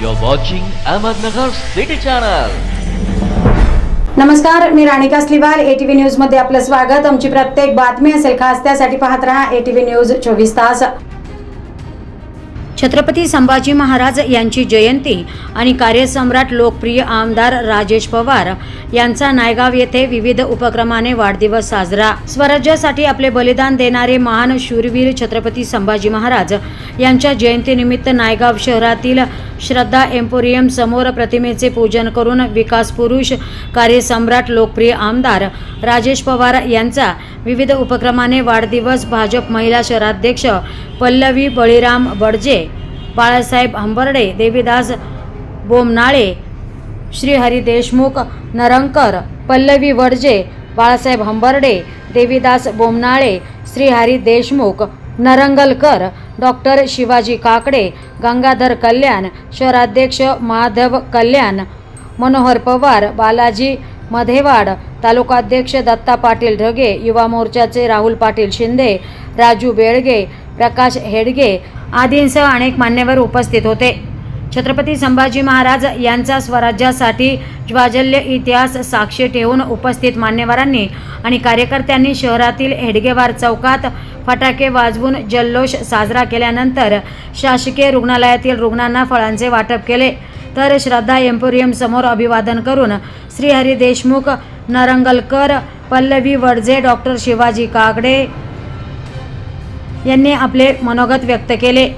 You're watching Ahmednagar City Channel. नमस्कार मी Ranika स्लिवाल. ATV न्यूजमध्ये आपलं स्वागत. आमची प्रत्येक बातमी असेल खास त्यासाठी पाहत राहा एटीव्ही न्यूज चोवीस तास. छत्रपती संभाजी महाराज यांची जयंती आणि कार्यसम्राट लोकप्रिय आमदार राजेश पवार यांचा नायगाव येथे विविध उपक्रमाने वाढदिवस साजरा. स्वराज्यासाठी आपले बलिदान देणारे महान शूरवीर छत्रपती संभाजी महाराज यांच्या जयंतीनिमित्त नायगाव शहरातील श्रद्धा एम्पोरियम समोर प्रतिमेचे पूजन करून विकास पुरुष कार्यसम्राट लोकप्रिय आमदार राजेश पवार यांचा विविध उपक्रमाने वाढदिवस भाजप महिला शहराध्यक्ष पल्लवी बळीराम बडजे बाळासाहेब हंबर्डे देवीदास बोमनाळे श्रीहरी देशमुख नरंकर पल्लवी वडजे बाळासाहेब हंबर्डे देवीदास बोमनाळे श्रीहरी देशमुख नरंगलकर डॉक्टर शिवाजी काकडे गंगाधर कल्याण शहराध्यक्ष माधव कल्याण मनोहर पवार बालाजी मधेवाड तालुकाध्यक्ष दत्ता पाटील ढगे युवा मोर्चाचे राहुल पाटील शिंदे राजू बेळगे प्रकाश हेडगे आदींसह अनेक मान्यवर उपस्थित होते. छत्रपती संभाजी महाराज यांचा स्वराज्यासाठी ज्वाजल्य इतिहास साक्षी ठेवून उपस्थित मान्यवरांनी आणि कार्यकर्त्यांनी शहरातील हेडगेवार चौकात फटाके वाजवून जल्लोष साजरा केल्यानंतर शासकीय रुग्णालयातील रुग्णांना फळांचे वाटप केले. तर श्रद्धा एम्पोरियम समोर अभिवादन करून श्रीहरी देशमुख नरंगलकर पल्लवी वडजे डॉक्टर शिवाजी कागडे यांनी आपले मनोगत व्यक्त केले.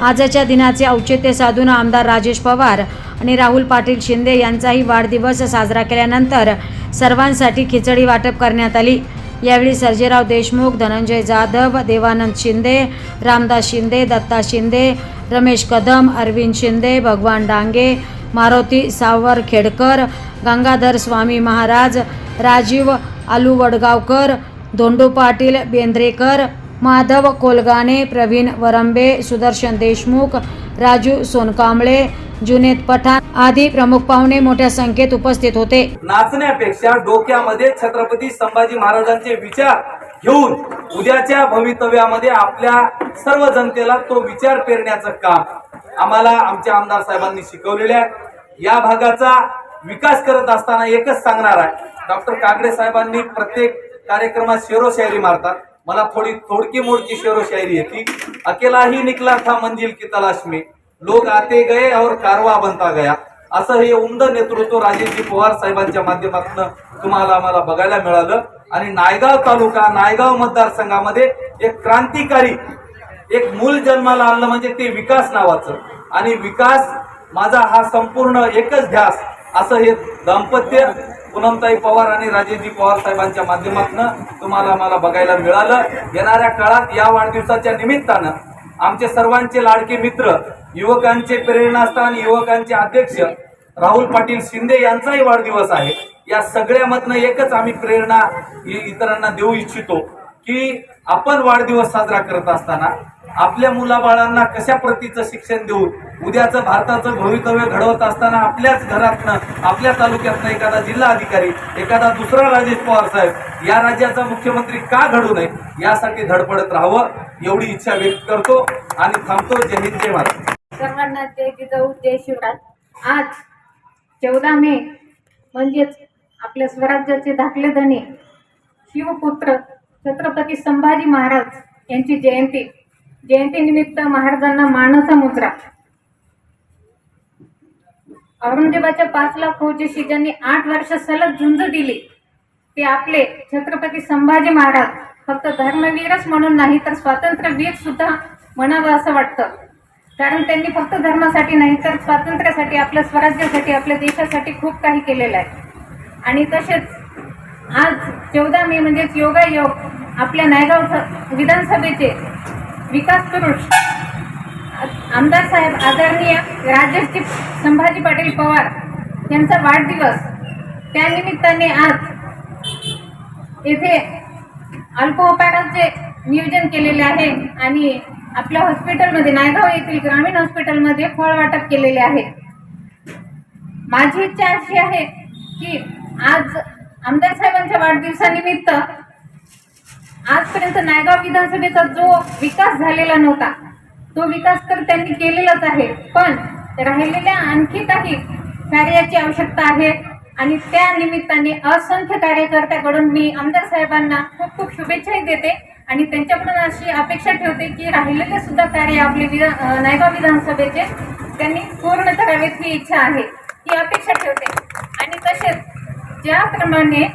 आजच्या दिनाचे औचित्य साधून आमदार राजेश पवार आणि राहुल पाटील शिंदे यांचाही वाढदिवस साजरा केल्यानंतर सर्वांसाठी खिचडी वाटप करण्यात आली. यावेळी सर्जेराव देशमुख धनंजय जाधव देवानंद शिंदे रामदास शिंदे दत्ता शिंदे रमेश कदम अरविंद शिंदे भगवान डांगे मारुती सावर खेडकर गंगाधर स्वामी महाराज राजीव आलू वडगावकर धोंडू पाटील बेंद्रेकर माधव कोलगाणे प्रवीण वरंबे सुदर्शन देशमुख राजू सोनकांबळे जुनेद पठाण आदी प्रमुख पाहुणे मोठ्या संख्येत उपस्थित होते. नाचण्यापेक्षा डोक्यामध्ये छत्रपती संभाजी महाराजांचे विचार घेऊन उद्याच्या भवितव्यामध्ये आपल्या सर्व जनतेला तो विचार पेरण्याचं काम आम्हाला आमच्या आमदार साहेबांनी शिकवलेले आहे. या भागाचा विकास करत असताना एकच सांगणार आहे. डॉक्टर कागडे साहेबांनी प्रत्येक कार्यक्रमात शेरोशायरी मारतात. मला थोडी थोडकी मोडकी शेरो शायरी आहे की अकेला ही निकला था मंजिल की तलाश में. लोग आते गए और कारवा बनता गया. असं हे उमद नेतृत्व राजेशजी पवार साहेबांच्या माध्यमातून तुम्हाला आम्हाला बघायला मिळालं. आणि नायगाव तालुका नायगाव मतदारसंघामध्ये एक क्रांतिकारी एक मूल जन्माला आणलं म्हणजे ते विकास नावाचं. आणि विकास माझा हा संपूर्ण एकच ध्यास असं हे दाम्पत्य पूनमताई पवार आणि राजेजी पवार साहेबांच्या माध्यमातून तुम्हाला आम्हाला बघायला मिळालं. येणाऱ्या काळात या वाढदिवसाच्या निमित्तानं आमचे सर्वांचे लाडके मित्र युवकांचे प्रेरणास्थान युवकांचे अध्यक्ष राहुल पाटील शिंदे यांचाही वाढदिवस आहे. या सगळ्यामधनं एकच आम्ही प्रेरणा इतरांना देऊ इच्छितो की आपण वाढदिवस साजरा करत असताना आपल्या मुलाबाळांना कशा प्रतीचं शिक्षण देऊ? उद्याचं भारताचं भवितव्य घडवत असताना आपल्याच घरातनं आपल्या तालुक्यातनं एखादा जिल्हा अधिकारी एखादा दुसरा राजेश पवार साहेब या राज्याचा मुख्यमंत्री का घडू नये? यासाठी धडपडत राहावं एवढी इच्छा व्यक्त करतो आणि थांबतो. जय हिंद जय महाराज सर्वांना जय जिजाऊ जय हो, शिवराज आज चौदा मे म्हणजेच आपल्या स्वराज्याचे धाकले धने शिवपुत्र छत्रपती संभाजी महाराज यांची जयंती. जयंतीनिमित्त महाराजांना मानसा मुद्रा. औरंगजेबाच्या पाच लाख फौजेशी ज्यांनी आठ वर्ष सलग झुंज दिली. ते आपले छत्रपती संभाजी महाराज फक्त धर्मवीरच म्हणून नाही तर स्वातंत्र्यवीर सुद्धा म्हणावं असं वाटतं. कारण त्यांनी फक्त धर्मासाठी नाही तर स्वातंत्र्यासाठी आपल्या स्वराज्यासाठी आपल्या देशासाठी खूप काही केलेलं आहे. आणि तसेच आज चौदा मे म्हणजेच योगायोग आपल्या नायगाव विधानसभेचे विकास करून आमदार साहेब आदरणीय राजश्री संभाजी पाटील पवार यांचा वाढदिवस त्यानिमित्ताने आज येथे अल्पोपहाराचे नियोजन केलेले आहे आणि आपल्या हॉस्पिटलमध्ये नायगाव येथील ग्रामीण हॉस्पिटलमध्ये फळ वाटप केलेले आहे. माझी इच्छा अशी आहे की आज आमदार साहेबांच्या वाढदिवसानिमित्त आजपर्यंत नायगाव विधानसभेचा जो विकास झालेला नव्हता तो विकास तर त्यांनी केलेलाच आहे पण राहिलेल्या आणखी काही कार्याची आवश्यकता आहे आणि त्या निमित्ताने असंख्य कार्यकर्त्याकडून मी आमदार साहेबांना खूप खूप शुभेच्छाही देते आणि त्यांच्याकडून अशी अपेक्षा ठेवते की राहिलेले सुद्धा कार्य आपले विधान नायगाव विधानसभेचे त्यांनी पूर्ण करावेत ही इच्छा आहे ही अपेक्षा ठेवते. आणि तसेच ज्याप्रमाणे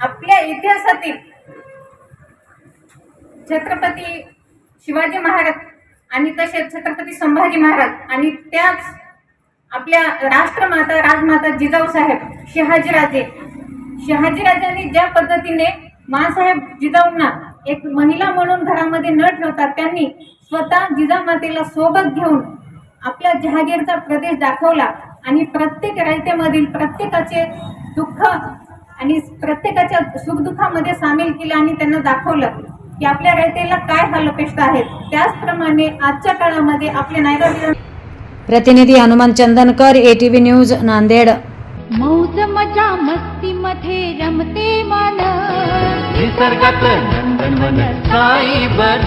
आपल्या इतिहासातील छत्रपती शिवाजी महाराज आणि तसेच छत्रपती संभाजी महाराज आणि त्याच आपल्या राष्ट्रमाता राजमाता जिजाऊ साहेब शहाजीराजे. शहाजीराजांनी ज्या पद्धतीने मासाहेब जिजाऊंना एक महिला म्हणून घरामध्ये न ठेवता त्यांनी स्वतः जिजामातेला सोबत घेऊन आपल्या जहागीरचा प्रदेश दाखवला आणि प्रत्येक रायतेमधील प्रत्येकाचे दुःख आणि प्रत्येकाच्या सुखदुःखामध्ये सामील केलं आणि त्यांना दाखवलं. की आपल्या रयतेला काय हाल अपेक्षा आहेत? त्याचप्रमाणे आजच्या काळामध्ये आपले नायगाव प्रतिनिधी हनुमान चंदनकर एटीव्ही न्यूज नांदेड. मौज मजा मस्ती मध्ये रमते मन. निसर्गात नंदनवन साई बन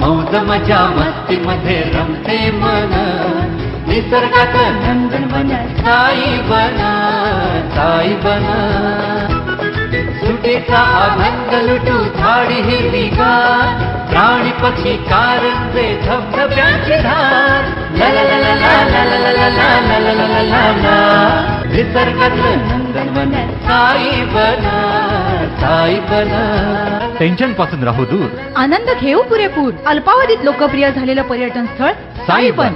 मौज मजा मस्ती मध्ये रमते मन. निसर्गात नंदनवन साई बन साई बन सुटेचा आनंद लुटू झाडी हिरवीगार आणि पक्षी कारंजे धबधब्यांची धार टेन्शनपासून राहू दूर आनंद घेऊ पुरेपूर अल्पावधीत लोकप्रिय झालेलं पर्यटन स्थळ साईबन